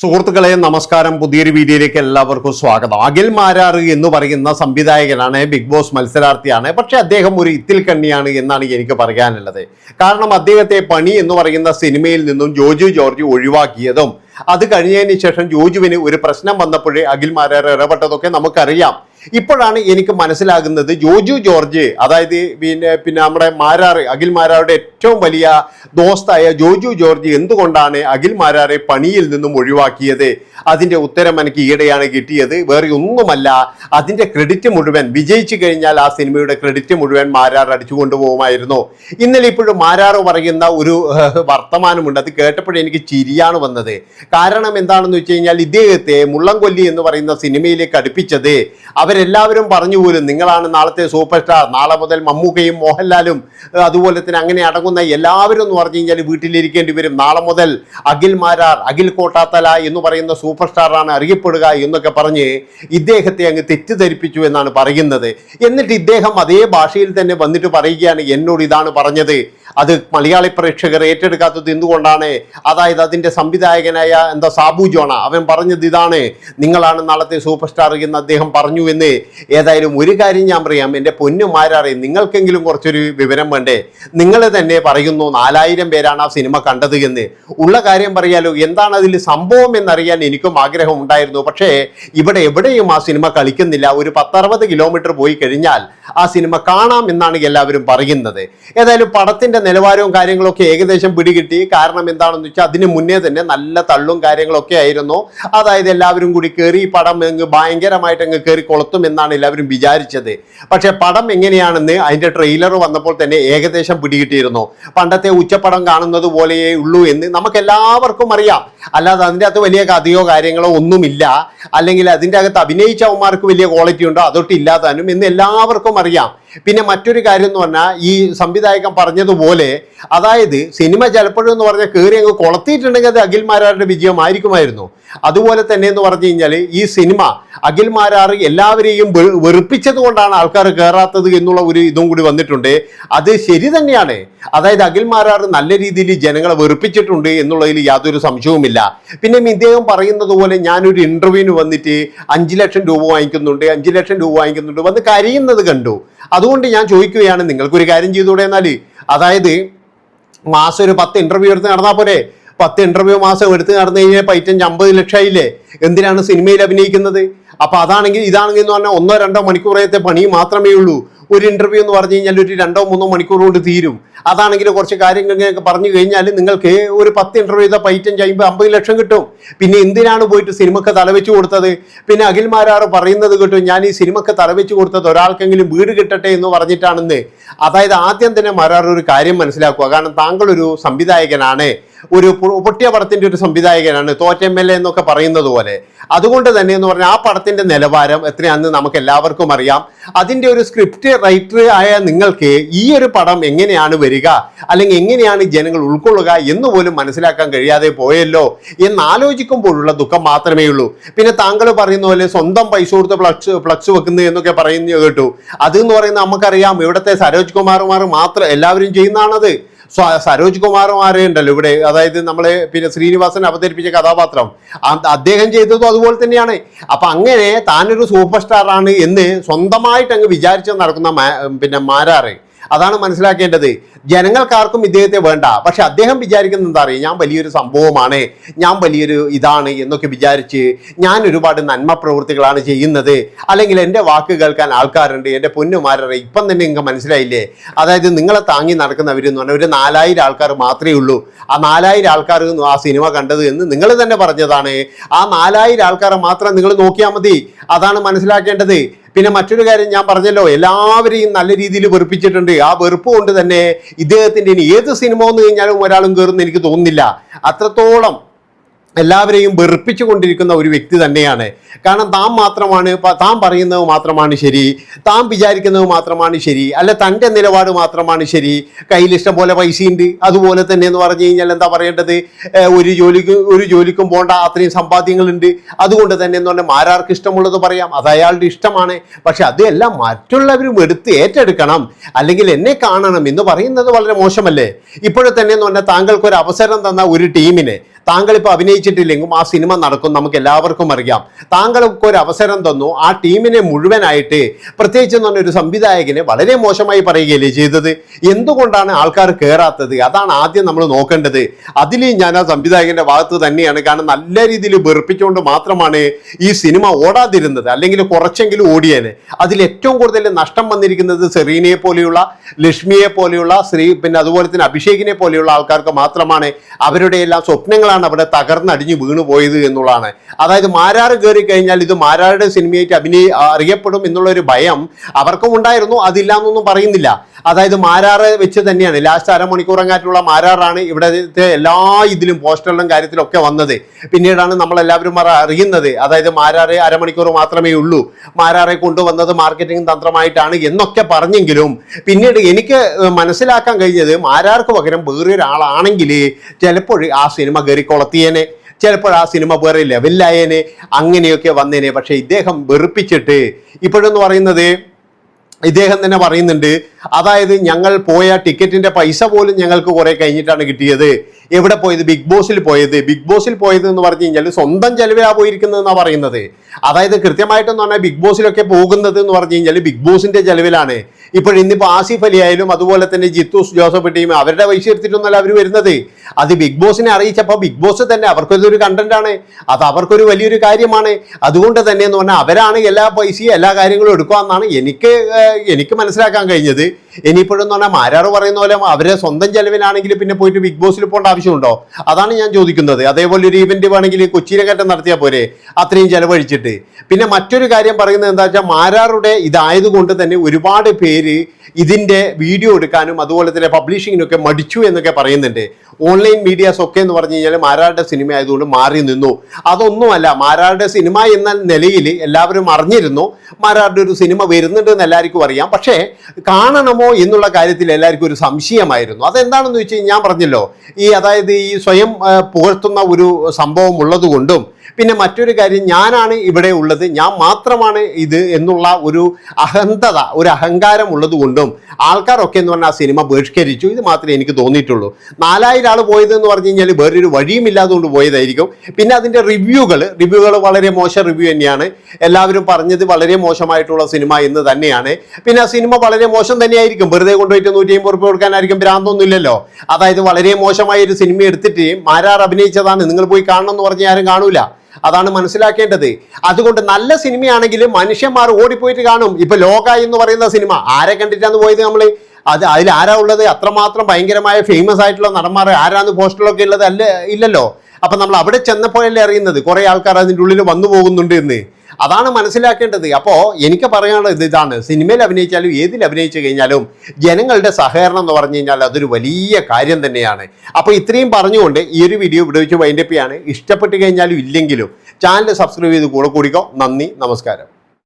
സുഹൃത്തുക്കളെ നമസ്കാരം. പുതിയൊരു വീഡിയോയിലേക്ക് എല്ലാവർക്കും സ്വാഗതം. അഖിൽ മാരാറ് എന്ന് പറയുന്ന സംവിധായകനാണ് ബിഗ് ബോസ് മത്സരാർത്ഥിയാണ്. പക്ഷെ അദ്ദേഹം ഒരു ഇത്തിൽ കണ്ണിയാണ് എന്നാണ് എനിക്ക് പറയാനുള്ളത്. കാരണം അദ്ദേഹത്തെ പണി എന്ന് പറയുന്ന സിനിമയിൽ നിന്നും ജോജു ജോർജ് ഒഴിവാക്കിയതും അത് കഴിഞ്ഞതിന് ശേഷം ജോജുവിന് ഒരു പ്രശ്നം വന്നപ്പോഴേ അഖിൽ മാരാർ ഇടപെട്ടതൊക്കെ നമുക്കറിയാം. ഇപ്പോഴാണ് എനിക്ക് മനസ്സിലാകുന്നത് ജോജു ജോർജ് അതായത് പിന്നെ പിന്നെ നമ്മുടെ മാരാറ് അഖിൽ മാരാറുടെ ഏറ്റവും വലിയ ദോസ്തായ ജോജു ജോർജ് എന്തുകൊണ്ടാണ് അഖിൽ മാരാറെ പണിയിൽ നിന്നും ഒഴിവാക്കിയത്? അതിന്റെ ഉത്തരം എനിക്ക് ഈയിടെയാണ് കിട്ടിയത്. വേറെ ഒന്നുമല്ല അതിന്റെ ക്രെഡിറ്റ് മുഴുവൻ വിജയിച്ചു കഴിഞ്ഞാൽ ആ സിനിമയുടെ ക്രെഡിറ്റ് മുഴുവൻ മാരാർ അടിച്ചു കൊണ്ടുപോകുമായിരുന്നു ഇന്നലെ ഇപ്പോഴും മാരാറ് പറയുന്ന ഒരു വർത്തമാനമുണ്ട്. അത് കേട്ടപ്പോഴേ എനിക്ക് ചിരിയാണ് വന്നത്. കാരണം എന്താണെന്ന് വെച്ച് കഴിഞ്ഞാൽ ഇദ്ദേഹത്തെ മുള്ളംകൊല്ലി എന്ന് പറയുന്ന സിനിമയിലേക്ക് അടുപ്പിച്ചത് അവരെല്ലാവരും പറഞ്ഞു പോലും നിങ്ങളാണ് നാളത്തെ സൂപ്പർ സ്റ്റാർ. നാളെ മുതൽ മമ്മൂക്കയും മോഹൻലാലും അതുപോലെ തന്നെ അങ്ങനെ അടങ്ങുന്ന എല്ലാവരും എന്ന് പറഞ്ഞു കഴിഞ്ഞാൽ വീട്ടിലിരിക്കേണ്ടി വരും. നാളെ മുതൽ അഖിൽ മാരാർ അഖിൽ കോട്ടാത്തല എന്ന് പറയുന്ന സൂപ്പർ സ്റ്റാറാണ് അറിയപ്പെടുക എന്നൊക്കെ പറഞ്ഞ് ഇദ്ദേഹത്തെ അങ്ങ് തെറ്റിദ്ധരിപ്പിച്ചു എന്നാണ് പറയുന്നത്. എന്നിട്ട് ഇദ്ദേഹം അതേ ഭാഷയിൽ തന്നെ വന്നിട്ട് പറയുകയാണ് എന്നോട് ഇതാണ് പറഞ്ഞത്. അത് മലയാളി പ്രേക്ഷകർ ഏറ്റെടുക്കാത്തത് എന്തുകൊണ്ടാണ്? അതായത് അതിന്റെ സംവിധായകനായ എന്താ സാബു ജോണ അവൻ പറഞ്ഞത് ഇതാണ്. നിങ്ങളാണ് നാളത്തെ സൂപ്പർ സ്റ്റാർ എന്ന് അദ്ദേഹം പറഞ്ഞു എന്ന് ഏതായാലും ഒരു കാര്യം ഞാൻ പറയാം. എന്റെ പൊന്നുമാരാറെ നിങ്ങൾക്കെങ്കിലും കുറച്ചൊരു വിവരം വേണ്ടേ? നിങ്ങൾ തന്നെ പറയുന്നു നാലായിരം പേരാണ് ആ സിനിമ കണ്ടത് എന്ന്. ഉള്ള കാര്യം പറയാലോ എന്താണ് അതിൽ സംഭവം എന്നറിയാൻ എനിക്കും ആഗ്രഹം ഉണ്ടായിരുന്നു പക്ഷേ ഇവിടെ എവിടെയും ആ സിനിമ കളിക്കുന്നില്ല. ഒരു പത്തറുപത് കിലോമീറ്റർ പോയി കഴിഞ്ഞാൽ ആ സിനിമ കാണാം എന്നാണ് എല്ലാവരും പറയുന്നത്. ഏതായാലും പടത്തിന്റെ നിലവാരവും കാര്യങ്ങളൊക്കെ ഏകദേശം പിടികിട്ടി. കാരണം എന്താണെന്ന് വെച്ചാൽ അതിന് മുന്നേ തന്നെ നല്ല തള്ളും കാര്യങ്ങളൊക്കെ ആയിരുന്നു. അതായത് എല്ലാവരും കൂടി കയറി പടം ഭയങ്കരമായിട്ട് അങ്ങ് കയറി കൊളുത്തും എന്നാണ് എല്ലാവരും വിചാരിച്ചത്. പക്ഷേ പടം എങ്ങനെയാണെന്ന് അതിന്റെ ട്രെയിലർ വന്നപ്പോൾ തന്നെ ഏകദേശം പിടികിട്ടിയിരുന്നു. പണ്ടത്തെ ഉച്ചപ്പടം കാണുന്നത് പോലെയേ ഉള്ളൂ എന്ന് നമുക്ക് എല്ലാവർക്കും അറിയാം. അല്ലാതെ അതിന്റെ അകത്ത് വലിയ കഥയോ കാര്യങ്ങളോ ഒന്നുമില്ല. അല്ലെങ്കിൽ അതിന്റെ അകത്ത് അഭിനയിച്ചവന്മാർക്ക് വലിയ ക്വാളിറ്റി ഉണ്ടോ അതൊട്ട് ഇല്ലാതാനും എന്ന് എല്ലാവർക്കും അറിയാം. പിന്നെ മറ്റൊരു കാര്യം എന്ന് പറഞ്ഞാൽ ഈ സംവിധായകൻ പറഞ്ഞതുപോലെ അതായത് സിനിമ ചിലപ്പോഴും എന്ന് പറഞ്ഞാൽ കയറി അങ്ങ് കൊളത്തിയിട്ടുണ്ടെങ്കിൽ അത് അഖിൽമാരാരുടെ വിജയമായിരിക്കുമായിരുന്നു. അതുപോലെ തന്നെ എന്ന് പറഞ്ഞു കഴിഞ്ഞാൽ ഈ സിനിമ അഖിൽ മാരാർ എല്ലാവരെയും വെറുപ്പിച്ചത് കൊണ്ടാണ് ആൾക്കാർ കയറാത്തത് എന്നുള്ള ഒരു ഇതും കൂടി വന്നിട്ടുണ്ട്. അത് ശരി തന്നെയാണ്. അതായത് അഖിൽ മാരാർ നല്ല രീതിയിൽ ജനങ്ങളെ വെറുപ്പിച്ചിട്ടുണ്ട് എന്നുള്ളതിൽ യാതൊരു സംശയവുമില്ല. പിന്നെ ഇദ്ദേഹം പറയുന്നത് പോലെ ഞാനൊരു ഇന്റർവ്യൂവിന് വന്നിട്ട് അഞ്ച് ലക്ഷം രൂപ വാങ്ങിക്കുന്നുണ്ട് അഞ്ച് ലക്ഷം രൂപ വാങ്ങിക്കുന്നുണ്ട് വന്ന് കരയുന്നത് കണ്ടു. അതുകൊണ്ട് ഞാൻ ചോദിക്കുകയാണ് നിങ്ങൾക്കൊരു കാര്യം ചെയ്തുകൂടെ എന്നാൽ? അതായത് മാസം ഒരു പത്ത് ഇന്റർവ്യൂ എടുത്ത് നടന്നാൽ പോരെ? പത്ത് ഇന്റർവ്യൂ മാസം എടുത്ത് നടന്നു കഴിഞ്ഞാൽ പൈറ്റഞ്ച് അമ്പത് ലക്ഷമായില്ലേ? എന്തിനാണ് സിനിമയിൽ അഭിനയിക്കുന്നത്? അപ്പൊ അതാണെങ്കിൽ ഇതാണെങ്കിൽ എന്ന് പറഞ്ഞാൽ ഒന്നോ രണ്ടോ മണിക്കൂറത്തെ പണി മാത്രമേ ഉള്ളൂ. ഒരു ഇന്റർവ്യൂ എന്ന് പറഞ്ഞു കഴിഞ്ഞാൽ ഒരു രണ്ടോ മൂന്നോ മണിക്കൂർ കൊണ്ട് തീരും. അതാണെങ്കിൽ കുറച്ച് കാര്യങ്ങളൊക്കെ പറഞ്ഞു കഴിഞ്ഞാൽ നിങ്ങൾക്ക് ഒരു പത്ത് ഇന്റർവ്യൂ ചെയ്താൽ പൈറ്റഞ്ച് അമ്പത് അമ്പത് ലക്ഷം കിട്ടും. പിന്നെ എന്തിനാണ് പോയിട്ട് സിനിമക്ക് തലവെച്ച് കൊടുത്തത്? പിന്നെ അഖിൽമാരാർ പറയുന്നത് കിട്ടും ഞാൻ ഈ സിനിമക്ക് തലവെച്ച് കൊടുത്തത് ഒരാൾക്കെങ്കിലും വീട് കിട്ടട്ടെ എന്ന് പറഞ്ഞിട്ടാണെന്ന്. അതായത് ആദ്യം തന്നെ മാരാർ ഒരു കാര്യം മനസ്സിലാക്കുക. കാരണം താങ്കൾ ഒരു സംവിധായകനാണ്. ഒരു പൊട്ടിയ പടത്തിന്റെ ഒരു സംവിധായകനാണ് തോറ്റ എൽ എന്നൊക്കെ പറയുന്നത് പോലെ. അതുകൊണ്ട് തന്നെ എന്ന് പറഞ്ഞാൽ ആ പടത്തിന്റെ നിലവാരം എത്രയാണെന്ന് നമുക്ക് എല്ലാവർക്കും അറിയാം. അതിന്റെ ഒരു സ്ക്രിപ്റ്റ് റൈറ്റർ ആയ നിങ്ങൾക്ക് ഈ ഒരു പടം എങ്ങനെയാണ് വരിക അല്ലെങ്കിൽ എങ്ങനെയാണ് ജനങ്ങൾ ഉൾക്കൊള്ളുക എന്ന് പോലും മനസ്സിലാക്കാൻ കഴിയാതെ പോയല്ലോ എന്ന് ആലോചിക്കുമ്പോഴുള്ള ദുഃഖം മാത്രമേ ഉള്ളൂ. പിന്നെ താങ്കൾ പറയുന്ന പോലെ സ്വന്തം പൈസ കൊടുത്ത് ഫ്ലക്സ് ഫ്ലക്സ് വെക്കുന്നു എന്നൊക്കെ പറയുന്നു കേട്ടു. അത് എന്ന് പറയുന്നത് നമുക്കറിയാം. ഇവിടുത്തെ സരോജ് കുമാർമാർ മാത്രം എല്ലാവരും ചെയ്യുന്നതാണത്. സരോജ് കുമാറും ഉണ്ടല്ലോ ഇവിടെ? അതായത് നമ്മളെ പിന്നെ ശ്രീനിവാസൻ അവതരിപ്പിച്ച കഥാപാത്രം. അദ്ദേഹം ചെയ്തതും അതുപോലെ തന്നെയാണ്. അപ്പൊ അങ്ങനെ താനൊരു സൂപ്പർ സ്റ്റാറാണ് എന്ന് സ്വന്തമായിട്ട് അങ്ങ് വിചാരിച്ച് നടക്കുന്ന പിന്നെ മാരാറ്. അതാണ് മനസ്സിലാക്കേണ്ടത്. ജനങ്ങൾക്കാർക്കും ഇദ്ദേഹത്തെ വേണ്ട. പക്ഷെ അദ്ദേഹം വിചാരിക്കുന്നത് എന്താ അറിയുക ഞാൻ വലിയൊരു സംഭവമാണ്. ഞാൻ വലിയൊരു ഇതാണ് എന്നൊക്കെ വിചാരിച്ച് ഞാൻ ഒരുപാട് നന്മ പ്രവൃത്തികളാണ് ചെയ്യുന്നത്. അല്ലെങ്കിൽ എന്റെ വാക്ക് കേൾക്കാൻ ആൾക്കാരുണ്ട്. എന്റെ പൊന്നുമാരറെ ഇപ്പം തന്നെ നിങ്ങൾക്ക് മനസ്സിലായില്ലേ? അതായത് നിങ്ങളെ താങ്ങി നടക്കുന്നവരെന്ന് പറഞ്ഞാൽ ഒരു നാലായിരം ആൾക്കാർ മാത്രമേ ഉള്ളൂ. ആ നാലായിരം ആൾക്കാർ ആ സിനിമ കണ്ടത് എന്ന് നിങ്ങൾ തന്നെ പറഞ്ഞതാണ്. ആ നാലായിരം ആൾക്കാരെ മാത്രം നിങ്ങൾ നോക്കിയാൽ മതി. അതാണ് മനസ്സിലാക്കേണ്ടത്. പിന്നെ മറ്റൊരു കാര്യം ഞാൻ പറഞ്ഞല്ലോ എല്ലാവരെയും നല്ല രീതിയിൽ വെറുപ്പിച്ചിട്ടുണ്ട്. ആ വെറുപ്പ് കൊണ്ട് തന്നെ ഇദ്ദേഹത്തിന്റെ ഇനി ഏത് സിനിമ വന്നു കഴിഞ്ഞാലും ഒരാളും കയറുമെന്ന് എനിക്ക് തോന്നുന്നില്ല. അത്രത്തോളം എല്ലാവരെയും വെറുപ്പിച്ചു കൊണ്ടിരിക്കുന്ന ഒരു വ്യക്തി തന്നെയാണ്. കാരണം താൻ മാത്രമാണ് താൻ പറയുന്നത് മാത്രമാണ് ശരി താൻ വിചാരിക്കുന്നത് മാത്രമാണ് ശരി അല്ല തന്റെ നിലപാട് മാത്രമാണ് ശരി കയ്യിൽ ഇഷ്ടം പോലെ പൈസയുണ്ട് അതുപോലെ തന്നെ എന്ന് പറഞ്ഞു കഴിഞ്ഞാൽ എന്താ പറയേണ്ടത്? ഒരു ജോലിക്ക് ഒരു ജോലിക്കും പോകേണ്ട അത്രയും സമ്പാദ്യങ്ങളുണ്ട്. അതുകൊണ്ട് തന്നെ എന്ന് പറഞ്ഞാൽ ആരാർക്ക് ഇഷ്ടമുള്ളത് പറയാം അത് അയാളുടെ ഇഷ്ടമാണ്. പക്ഷെ അതെല്ലാം മറ്റുള്ളവരും എടുത്ത് ഏറ്റെടുക്കണം അല്ലെങ്കിൽ എന്നെ കാണണം എന്ന് പറയുന്നത് വളരെ മോശമല്ലേ? ഇപ്പോഴത്തന്നെ എന്ന് പറഞ്ഞാൽ താങ്കൾക്ക് ഒരു അവസരം തന്ന ഒരു ടീമിനെ താങ്കൾ ഇപ്പോൾ അഭിനയിച്ചിട്ടില്ലെങ്കിലും ആ സിനിമ നടക്കും നമുക്ക് എല്ലാവർക്കും അറിയാം. താങ്കൾക്ക് ഒരു അവസരം തന്നു. ആ ടീമിനെ മുഴുവനായിട്ട് പ്രത്യേകിച്ച് എന്ന് ഒരു സംവിധായകനെ വളരെ മോശമായി പറയുകയല്ലേ ചെയ്തത്? എന്തുകൊണ്ടാണ് ആൾക്കാർ കയറാത്തത് അതാണ് ആദ്യം നമ്മൾ നോക്കേണ്ടത്. അതിൽ ഞാൻ ആ സംവിധായകന്റെ ഭാഗത്ത് തന്നെയാണ്. കാരണം നല്ല രീതിയിൽ വെറുപ്പിച്ചുകൊണ്ട് മാത്രമാണ് ഈ സിനിമ ഓടാതിരുന്നത്. അല്ലെങ്കിൽ കുറച്ചെങ്കിലും ഓടിയേനെ. അതിൽ ഏറ്റവും കൂടുതൽ നഷ്ടം വന്നിരിക്കുന്നത് സെറീനയെ പോലെയുള്ള ലക്ഷ്മിയെ പോലെയുള്ള ശ്രീ പിന്നെ അതുപോലെ തന്നെ അഭിഷേകിനെ പോലെയുള്ള ആൾക്കാർക്ക് മാത്രമാണ്. അവരുടെ എല്ലാം സ്വപ്നങ്ങളാണ് അവിടെ തകർന്നടിഞ്ഞു വീണു പോയത് എന്നുള്ളതാണ്. അതായത് മാരാറ് കയറി കഴിഞ്ഞാൽ ഇത് മാരാറുടെ സിനിമയായിട്ട് അഭിനയ അറിയപ്പെടും എന്നുള്ള ഒരു ഭയം അവർക്കും ഉണ്ടായിരുന്നു. അതില്ല എന്നൊന്നും പറയുന്നില്ല. അതായത് മാരാറ് വെച്ച് തന്നെയാണ്. ലാസ്റ്റ് അരമണിക്കൂറങ്ങാറ്റുള്ള മാരാറാണ് ഇവിടത്തെ എല്ലാ ഇതിലും പോസ്റ്ററിലും കാര്യത്തിലൊക്കെ വന്നത്. പിന്നീടാണ് നമ്മളെല്ലാവരും അറ- അറിയുന്നത്. അതായത് മാരാറ് അരമണിക്കൂർ മാത്രമേ ഉള്ളൂ. മാരാറെ കൊണ്ടുവന്നത് മാർക്കറ്റിംഗ് തന്ത്രമായിട്ടാണ് എന്നൊക്കെ പറഞ്ഞെങ്കിലും പിന്നീട് എനിക്ക് മനസ്സിലാക്കാൻ കഴിഞ്ഞത് മാരാർക്ക് പകരം വേറൊരാളാണെങ്കിൽ ചിലപ്പോൾ ആ സിനിമ കയറി കൊളത്തിയേനെ. ചിലപ്പോൾ ആ സിനിമ വേറെ ലെവലിലായേനെ അങ്ങനെയൊക്കെ വന്നേനെ. പക്ഷേ ഇദ്ദേഹം വെറുപ്പിച്ചിട്ട് ഇപ്പോഴെന്ന് പറയുന്നത് ഇദ്ദേഹം തന്നെ പറയുന്നുണ്ട്. അതായത് ഞങ്ങൾ പോയ ടിക്കറ്റിന്റെ പൈസ പോലും ഞങ്ങൾക്ക് കുറെ കഴിഞ്ഞിട്ടാണ് കിട്ടിയത്. എവിടെ പോയത്? ബിഗ് ബോസിൽ പോയത്. ബിഗ് ബോസിൽ പോയത് എന്ന് പറഞ്ഞു കഴിഞ്ഞാൽ സ്വന്തം ചെലവിലാ പോയിരിക്കുന്നത് എന്നാണ് പറയുന്നത്. അതായത് കൃത്യമായിട്ടെന്ന് പറഞ്ഞാൽ ബിഗ് ബോസിലൊക്കെ പോകുന്നത് എന്ന് പറഞ്ഞു കഴിഞ്ഞാൽ ബിഗ് ബോസിന്റെ ചെലവിലാണ്. ഇപ്പോൾ ഇന്നിപ്പോൾ ആസിഫ് അലി ആയാലും അതുപോലെ തന്നെ ജിത്തൂസ് ജോസഫ് ടീം അവരുടെ പൈസ എടുത്തിട്ടൊന്നല്ല അവർ വരുന്നത്. അത് ബിഗ് ബോസിനെ അറിയിച്ചപ്പോൾ ബിഗ് ബോസ് തന്നെ അവർക്കൊരു കണ്ടന്റാണ് അത് അവർക്കൊരു വലിയൊരു കാര്യമാണ്. അതുകൊണ്ട് തന്നെ എന്ന് പറഞ്ഞാൽ അവരാണ് എല്ലാ പൈസയും എല്ലാ കാര്യങ്ങളും എടുക്കുക എന്നാണ് എനിക്ക് എനിക്ക് മനസ്സിലാക്കാൻ കഴിഞ്ഞത്. ഇനിയിപ്പോഴെന്ന് പറഞ്ഞാൽ മാരാറ് പറയുന്ന പോലെ അവരെ സ്വന്തം ചെലവിലാണെങ്കിൽ പിന്നെ പോയിട്ട് ബിഗ് ബോസിൽ പോകേണ്ട ആവശ്യമുണ്ടോ? അതാണ് ഞാൻ ചോദിക്കുന്നത്. അതേപോലെ ഒരു ഇവന്റ് വേണമെങ്കിൽ കൊച്ചിയിലെ കയറ്റം നടത്തിയാൽ പോരെ? അത്രയും ചെലവഴിച്ചിട്ട്. പിന്നെ മറ്റൊരു കാര്യം പറയുന്നത് എന്താ വെച്ചാൽ മാരാറുടെ ഇതായതുകൊണ്ട് തന്നെ ഒരുപാട് പേര് ഇതിന്റെ വീഡിയോ എടുക്കാനും അതുപോലെ തന്നെ പബ്ലിഷിങ്ങിനൊക്കെ മടിച്ചു എന്നൊക്കെ പറയുന്നുണ്ട്. ഓൺലൈൻ മീഡിയാസ് ഒക്കെ എന്ന് പറഞ്ഞു കഴിഞ്ഞാൽ മാരാറുടെ സിനിമ ആയതുകൊണ്ട് മാറി നിന്നു. അതൊന്നുമല്ല മാരാറുടെ സിനിമ എന്ന നിലയിൽ എല്ലാവരും അറിഞ്ഞിരുന്നു. മാരാറുടെ ഒരു സിനിമ വരുന്നുണ്ട് എന്ന് എല്ലാവർക്കും അറിയാം. പക്ഷേ കാണണമോ എന്നുള്ള കാര്യത്തിൽ എല്ലാവർക്കും ഒരു സംശയമായിരുന്നു. അതെന്താണെന്ന് വെച്ച് ഞാൻ പറഞ്ഞല്ലോ ഈ അതായത് ഈ സ്വയം പുകഴ്ത്തുന്ന ഒരു സംഭവം ഉള്ളതുകൊണ്ടും പിന്നെ മറ്റൊരു കാര്യം ഞാനാണ് ഇവിടെ ഉള്ളത് ഞാൻ മാത്രമാണ് ഇത് എന്നുള്ള ഒരു അഹന്തത ഒരു അഹങ്കാരം ഉള്ളത് കൊണ്ടും ആൾക്കാരൊക്കെ എന്ന് പറഞ്ഞാൽ ആ സിനിമ ബഹിഷ്കരിച്ചു. ഇത് മാത്രമേ എനിക്ക് തോന്നിയിട്ടുള്ളൂ. നാലായിരം ആൾ പോയത് എന്ന് പറഞ്ഞു കഴിഞ്ഞാൽ വേറൊരു വഴിയും ഇല്ലാതുകൊണ്ട് പോയതായിരിക്കും. പിന്നെ അതിന്റെ റിവ്യൂകൾ റിവ്യൂകൾ വളരെ മോശം റിവ്യൂ തന്നെയാണ്. എല്ലാവരും പറഞ്ഞത് വളരെ മോശമായിട്ടുള്ള സിനിമ എന്ന് തന്നെയാണ്. പിന്നെ ആ സിനിമ വളരെ മോശം തന്നെയായിരിക്കും. വെറുതെ കൊണ്ടുപോയിട്ട് നൂറ്റി അമ്പത് റുപ്യ കൊടുക്കാനായിരിക്കും ഭ്രാന്തൊന്നുമില്ലല്ലോ. അതായത് വളരെ മോശമായ ഒരു സിനിമ എടുത്തിട്ട് മാരാർ അഭിനയിച്ചതാണ് നിങ്ങൾ പോയി കാണണം എന്ന് പറഞ്ഞ് ആരും കാണൂല. അതാണ് മനസ്സിലാക്കേണ്ടത്. അതുകൊണ്ട് നല്ല സിനിമയാണെങ്കിൽ മനുഷ്യന്മാർ ഓടിപ്പോയിട്ട് കാണും. ഇപ്പൊ ലോക എന്ന് പറയുന്ന സിനിമ ആരെ കണ്ടിട്ടാണ് പോയത് നമ്മൾ അത് അതിൽ ആരാ ഉള്ളത്? അത്രമാത്രം ഭയങ്കരമായ ഫേമസ് ആയിട്ടുള്ള നടന്മാർ ആരാന്ന് പോസ്റ്ററിലൊക്കെ ഉള്ളത് അല്ല ഇല്ലല്ലോ. അപ്പൊ നമ്മൾ അവിടെ ചെന്നപ്പോഴല്ലേ അറിയുന്നത്? കുറെ ആൾക്കാർ അതിന്റെ ഉള്ളിൽ വന്നു പോകുന്നുണ്ട് എന്ന്. അതാണ് മനസ്സിലാക്കേണ്ടത്. അപ്പോൾ എനിക്ക് പറയാനുള്ളത് ഇതാണ്. സിനിമയിൽ അഭിനയിച്ചാലും ഏതിൽ അഭിനയിച്ചു കഴിഞ്ഞാലും ജനങ്ങളുടെ സഹകരണം എന്ന് പറഞ്ഞു കഴിഞ്ഞാൽ അതൊരു വലിയ കാര്യം തന്നെയാണ്. അപ്പോൾ ഇത്രയും പറഞ്ഞുകൊണ്ട് ഈ ഒരു വീഡിയോ ഇവിടെ വെച്ച് വൈൻഡപ്പ് ഇഷ്ടപ്പെട്ട് കഴിഞ്ഞാലും ഇല്ലെങ്കിലും ചാനൽ സബ്സ്ക്രൈബ് ചെയ്ത് കൂടെ കൂടിക്കോ. നന്ദി നമസ്കാരം.